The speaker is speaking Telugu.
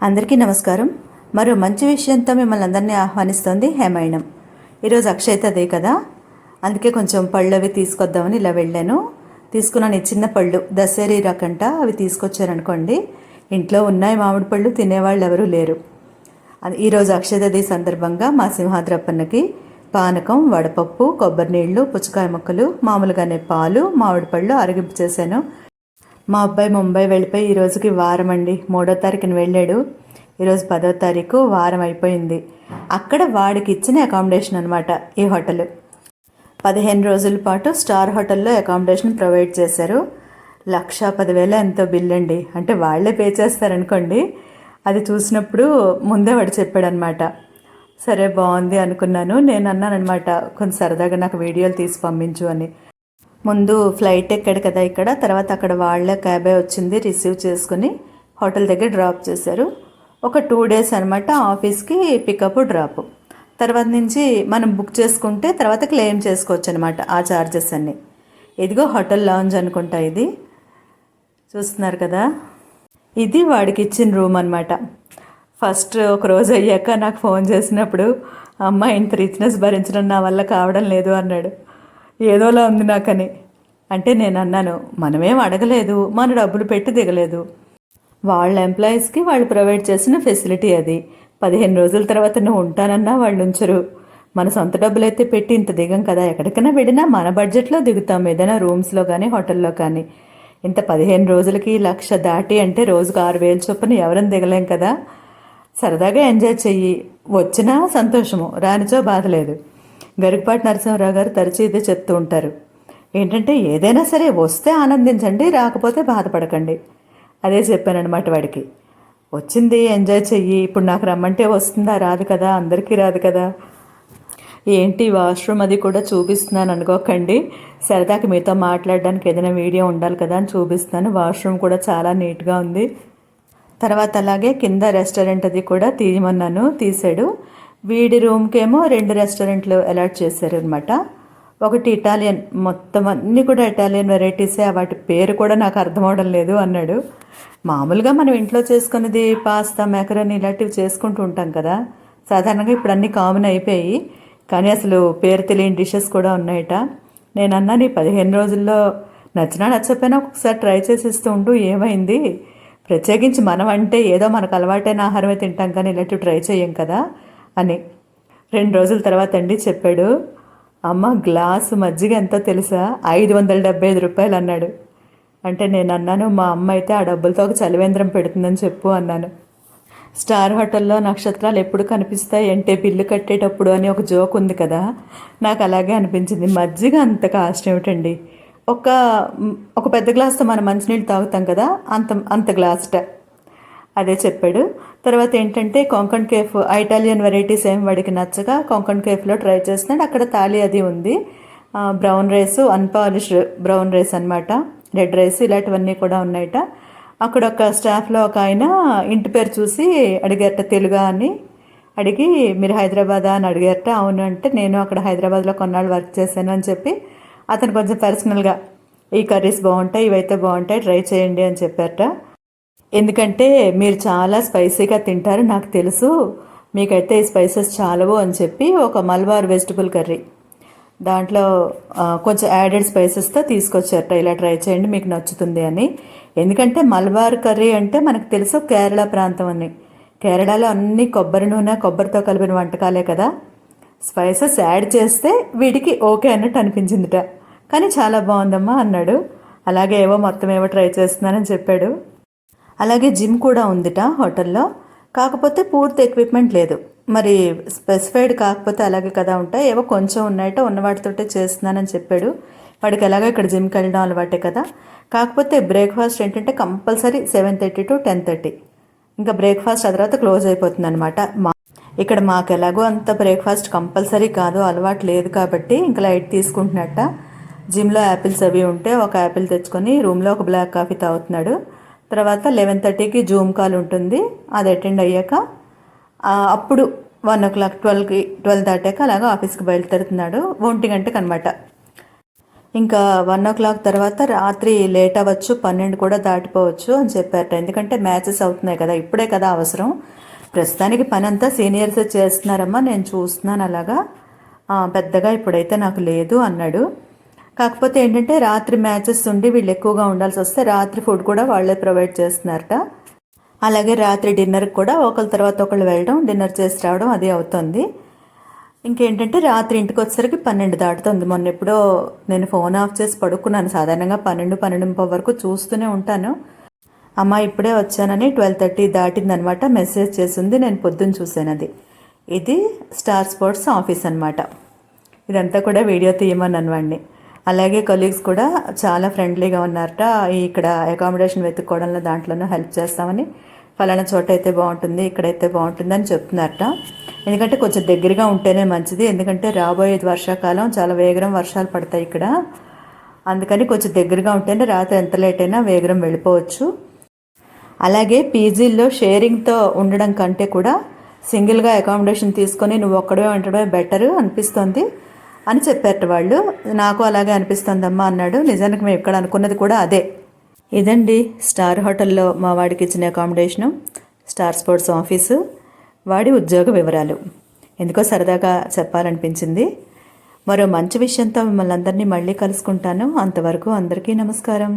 అందరికీ నమస్కారం. మరో మంచి విషయంతో మిమ్మల్ని అందరినీ ఆహ్వానిస్తోంది హేమాయణం. ఈరోజు అక్షయతదే కదా? అందుకే కొంచెం పళ్ళు అవి తీసుకొద్దామని ఇలా వెళ్ళాను. తీసుకున్నాను ఈ చిన్న పళ్ళు దశేరీ రకంట అవి తీసుకొచ్చారనుకోండి ఇంట్లో ఉన్నాయి మామిడి పళ్ళు తినేవాళ్ళు ఎవరూ లేరు. అది ఈరోజు అక్షయతది సందర్భంగా మా సింహాద్రప్పన్నకి పానకం వడపప్పు కొబ్బరి నీళ్ళు పుచ్చకాయ ముక్కలు మామూలుగానే పాలు మామిడి పళ్ళు అరగింపు చేశాను మా అబ్బాయి ముంబై వెళ్ళిపోయి ఈ రోజుకి వారం అండి. మూడో తారీఖున వెళ్ళాడు. ఈరోజు పదో తారీఖు వారం అయిపోయింది. అక్కడ వాడికి ఇచ్చిన అకామిడేషన్ అనమాట ఈ హోటల్. పదిహేను రోజుల పాటు స్టార్ హోటల్లో అకామిడేషన్ ప్రొవైడ్ చేశారు. లక్ష పదివేల ఎంతో బిల్ అండి. అంటే వాళ్ళే పే చేస్తారనుకోండి అది చూసినప్పుడు ముందే వాడు చెప్పాడనమాట సరే బాగుంది అనుకున్నాను నేను అన్నానమాట కొంచెం సరదాగా నాకు వీడియోలు తీసి పంపించు అని. ముందు ఫ్లైట్ ఎక్కాడు కదా ఇక్కడ. తర్వాత అక్కడ వాళ్ళ క్యాబే వచ్చింది రిసీవ్ చేసుకుని హోటల్ దగ్గర డ్రాప్ చేశారు. ఒక టూ డేస్ అనమాట ఆఫీస్కి పికప్ డ్రాప్. తర్వాత నుంచి మనం బుక్ చేసుకుంటే తర్వాత క్లెయిమ్ చేసుకోవచ్చు అనమాట ఆ చార్జెస్ అన్నీ. ఇదిగో హోటల్ లాంజ్ అనుకుంటా ఇది. చూస్తున్నారు కదా? ఇది వాడికి ఇచ్చిన రూమ్ అనమాట ఫస్ట్ ఒక రోజు అయ్యాక నాకు ఫోన్ చేసినప్పుడు అమ్మ ఇంత రిచ్నెస్ భరించడం నా వల్ల కావడం లేదు అన్నాడు. ఏదోలా ఉంది నాకని. అంటే నేను అన్నాను మనమేం అడగలేదు మన డబ్బులు పెట్టి దిగలేదు. వాళ్ళ ఎంప్లాయీస్కి వాళ్ళు ప్రొవైడ్ చేసిన ఫెసిలిటీ అది. పదిహేను రోజుల తర్వాత నువ్వు ఉంటానన్నా వాళ్ళు ఉంచరు. మన సొంత డబ్బులు అయితే పెట్టి ఇంత దిగం కదా ఎక్కడికైనా వెళ్ళినా మన బడ్జెట్లో దిగుతాం ఏదైనా రూమ్స్లో కానీ హోటల్లో కానీ ఇంత పదిహేను రోజులకి లక్ష దాటి అంటే రోజుకు ఆరు వేలు చొప్పున ఎవరైనా దిగలేం కదా. సరదాగా ఎంజాయ్ చెయ్యి. వచ్చినా సంతోషము రానిచో బాధ లేదు. గరికపాటి నరసింహరావు గారు తరచూ ఇదే చెప్తూ ఉంటారు. ఏంటంటే ఏదైనా సరే వస్తే ఆనందించండి రాకపోతే బాధపడకండి. అదే చెప్పానమాట వాడికి. వచ్చింది ఎంజాయ్ చెయ్యి ఇప్పుడు నాకు రమ్మంటే వస్తుందా రాదు కదా అందరికీ రాదు కదా. ఏంటి వాష్రూమ్ అది కూడా చూపిస్తున్నాను అనుకోకండి. సరదాకి మీతో మాట్లాడడానికి ఏదైనా వీడియో ఉండాలి కదా అని చూపిస్తాను వాష్రూమ్ కూడా చాలా నీట్గా ఉంది. తర్వాత అలాగే కింద రెస్టారెంట్ అది కూడా తీయమన్నాను తీసాడు వీడి రూమ్కేమో రెండు రెస్టారెంట్లు అలాట్ చేశారు అనమాట ఒకటి ఇటాలియన్ మొత్తం అన్నీ కూడా ఇటాలియన్ వెరైటీసే వాటి పేరు కూడా నాకు అర్థం అవడం లేదు అన్నాడు. మామూలుగా మనం ఇంట్లో చేసుకునేది పాస్తా మెకరోని ఇలాంటివి చేసుకుంటూ ఉంటాం కదా. సాధారణంగా ఇప్పుడు అన్నీ కామన్ అయిపోయి కానీ అసలు పేరు తెలియని డిషెస్ కూడా ఉన్నాయట. నేను అన్నాను ఈ పదిహేను రోజుల్లో నచ్చినా నచ్చకపోయినా ఒకసారి ట్రై చేసి ఇస్తూ ఉంటూ ఏమైంది? ప్రత్యేకించి మనం అంటే ఏదో మనకు అలవాటైన ఆహారమే తింటాం కానీ ఇలాంటివి ట్రై చేయం కదా అని. రెండు రోజుల తర్వాత అండి చెప్పాడు. అమ్మ గ్లాసు మజ్జిగ ఎంతో తెలుసా? ఐదు వందల డెబ్బై ఐదు రూపాయలు అన్నాడు. అంటే నేను అన్నాను మా అమ్మ అయితే ఆ డబ్బులతో ఒక చలివేంద్రం పెడుతుందని చెప్పు అన్నాను. స్టార్ హోటల్లో నక్షత్రాలు ఎప్పుడు కనిపిస్తాయి? అంటే బిల్లు కట్టేటప్పుడు అని ఒక జోక్ ఉంది కదా. నాకు అలాగే అనిపించింది. మజ్జిగ అంత కాస్ట్ ఏమిటండి? ఒక ఒక పెద్ద గ్లాస్తో మనం మంచినీళ్ళు తాగుతాం కదా? అంత అంత గ్లాస్ట. అదే చెప్పాడు. తర్వాత ఏంటంటే కొంకణ్ కేఫ్ ఇటాలియన్ వెరైటీస్ ఏం వాడికి నచ్చగా కొంకణ్ కేఫ్లో ట్రై చేస్తున్నాడు. అక్కడ తాళి అది ఉంది. Brown rice unpolished brown rice అన్నమాట. రెడ్ రైస్ ఇలాంటివన్నీ కూడా ఉన్నాయట. అక్కడ ఒక స్టాఫ్లో ఒక ఆయన ఇంటి పేరు చూసి అడిగారట తెలుగా అని. అడిగి మీరు హైదరాబాదా? అని అడిగారట. అవును అంటే నేను అక్కడ హైదరాబాద్లో కొన్నాళ్ళు వర్క్ చేశాను అని చెప్పి అతను కొంచెం పర్సనల్గా ఈ కర్రీస్ బాగుంటాయి ఇవైతే బాగుంటాయి ట్రై చేయండి అని చెప్పారట. ఎందుకంటే మీరు చాలా స్పైసీగా తింటారు నాకు తెలుసు. మీకైతే ఈ స్పైసెస్ చాలవు అని చెప్పి ఒక మల్బార్ వెజిటబుల్ కర్రీ. దాంట్లో కొంచెం యాడెడ్ స్పైసెస్తో తీసుకొచ్చారట ఇలా ట్రై చేయండి మీకు నచ్చుతుంది అని. ఎందుకంటే మల్బార్ కర్రీ అంటే మనకు తెలుసు కేరళ ప్రాంతం అని. కేరళలో అన్ని కొబ్బరి నూనె కొబ్బరితో కలిపిన వంటకాలే కదా. స్పైసెస్ యాడ్ చేస్తే వీడికి ఓకే అన్నట్టు అనిపించిందిట. కానీ చాలా బాగుందమ్మా అన్నాడు. అలాగే ఏవో మొత్తం ఏవో ట్రై చేస్తున్నానని చెప్పాడు. అలాగే జిమ్ కూడా ఉందిట హోటల్లో. కాకపోతే పూర్తి ఎక్విప్మెంట్ లేదు. మరి స్పెసిఫైడ్ కాకపోతే అలాగే కదా ఉంటాయి ఏవో కొంచెం ఉన్నాయట ఉన్న వాటితోటే చేస్తున్నానని చెప్పాడు. వాడికి ఎలాగో ఇక్కడ జిమ్కి వెళ్ళడం అలవాటే కదా. కాకపోతే బ్రేక్ఫాస్ట్ ఏంటంటే compulsory seven thirty to ten thirty. ఇంకా బ్రేక్ఫాస్ట్ ఆ తర్వాత క్లోజ్ అయిపోతుంది అనమాట మా ఇక్కడ మాకు ఎలాగో అంత బ్రేక్ఫాస్ట్ కంపల్సరీ కాదు అలవాటు లేదు కాబట్టి ఇంకా లైట్ తీసుకుంటున్నట్ట. జిమ్లో యాపిల్స్ అవి ఉంటే ఒక యాపిల్ తెచ్చుకొని రూమ్లో ఒక బ్లాక్ కాఫీ తాగుతున్నాడు. తర్వాత లెవెన్ థర్టీకి జూమ్ కాల్ ఉంటుంది. అది అటెండ్ అయ్యాక అప్పుడు వన్ ఓ క్లాక్ ట్వెల్వ్కి ట్వెల్వ్ దాటాక అలాగా ఆఫీస్కి బయలుదేరుతున్నాడు. ఒంటి గంటకు అనమాట ఇంకా వన్ ఓ క్లాక్ తర్వాత రాత్రి లేట్ అవ్వచ్చు పన్నెండు కూడా దాటిపోవచ్చు అని చెప్పారట. ఎందుకంటే మ్యాచెస్ అవుతున్నాయి కదా ఇప్పుడే కదా అవసరం. ప్రస్తుతానికి పని అంతా సీనియర్స్ చేస్తున్నారమ్మా నేను చూస్తున్నాను అలాగా. పెద్దగా ఇప్పుడైతే నాకు లేదు అన్నాడు. కాకపోతే ఏంటంటే రాత్రి మ్యాచెస్ ఉండి వీళ్ళు ఎక్కువగా ఉండాల్సి వస్తే రాత్రి ఫుడ్ కూడా వాళ్ళే ప్రొవైడ్ చేస్తున్నారట. అలాగే రాత్రి డిన్నర్కి కూడా ఒకళ్ళ తర్వాత ఒకళ్ళు వెళ్ళడం డిన్నర్ చేసి రావడం అది అవుతుంది. ఇంకేంటంటే రాత్రి ఇంటికి వచ్చేసరికి పన్నెండు దాటుతుంది. మొన్న ఎప్పుడో నేను ఫోన్ ఆఫ్ చేసి పడుకున్నాను. సాధారణంగా పన్నెండు పన్నెండు ముప్పై వరకు చూస్తూనే ఉంటాను. అమ్మ ఇప్పుడే వచ్చానని ట్వెల్వ్ థర్టీ దాటిందనమాట. మెసేజ్ చేసింది నేను పొద్దున్న చూశాను అది. ఇది స్టార్ స్పోర్ట్స్ ఆఫీస్ అనమాట ఇదంతా కూడా వీడియో తీయమని అనవాడిని అలాగే కొలీగ్స్ కూడా చాలా ఫ్రెండ్లీగా ఉన్నారట. ఇక్కడ అకామిడేషన్ వెతుక్కోవడంలో దాంట్లోనూ హెల్ప్ చేస్తామని. ఫలానా చోట అయితే బాగుంటుంది ఇక్కడైతే బాగుంటుంది అని చెప్తున్నారట. ఎందుకంటే కొంచెం దగ్గరగా ఉంటేనే మంచిది. ఎందుకంటే రాబోయేది వర్షాకాలం చాలా వేగరం వర్షాలు పడతాయి ఇక్కడ. అందుకని కొంచెం దగ్గరగా ఉంటేనే రాత్రి ఎంత లేట్ అయినా వేగరం వెళ్ళిపోవచ్చు. అలాగే పీజీల్లో షేరింగ్తో ఉండడం కంటే కూడా సింగిల్గా అకామిడేషన్ తీసుకొని నువ్వు ఒక్కడే ఉండడమే బెటర్ అనిపిస్తుంది. అని చెప్పారట వాళ్ళు. నాకు అలాగే అనిపిస్తుందమ్మా అన్నాడు. నిజానికి మేము ఇక్కడ అనుకున్నది కూడా అదే. ఇదండి స్టార్ హోటల్లో మా వాడికి ఇచ్చిన అకామిడేషను స్టార్ స్పోర్ట్స్ ఆఫీసు. వాడి ఉద్యోగ వివరాలు. ఎందుకో సరదాగా చెప్పాలనిపించింది. మరో మంచి విషయంతో మిమ్మల్ని అందరినీ మళ్ళీ కలుసుకుంటాను. అంతవరకు అందరికీ నమస్కారం.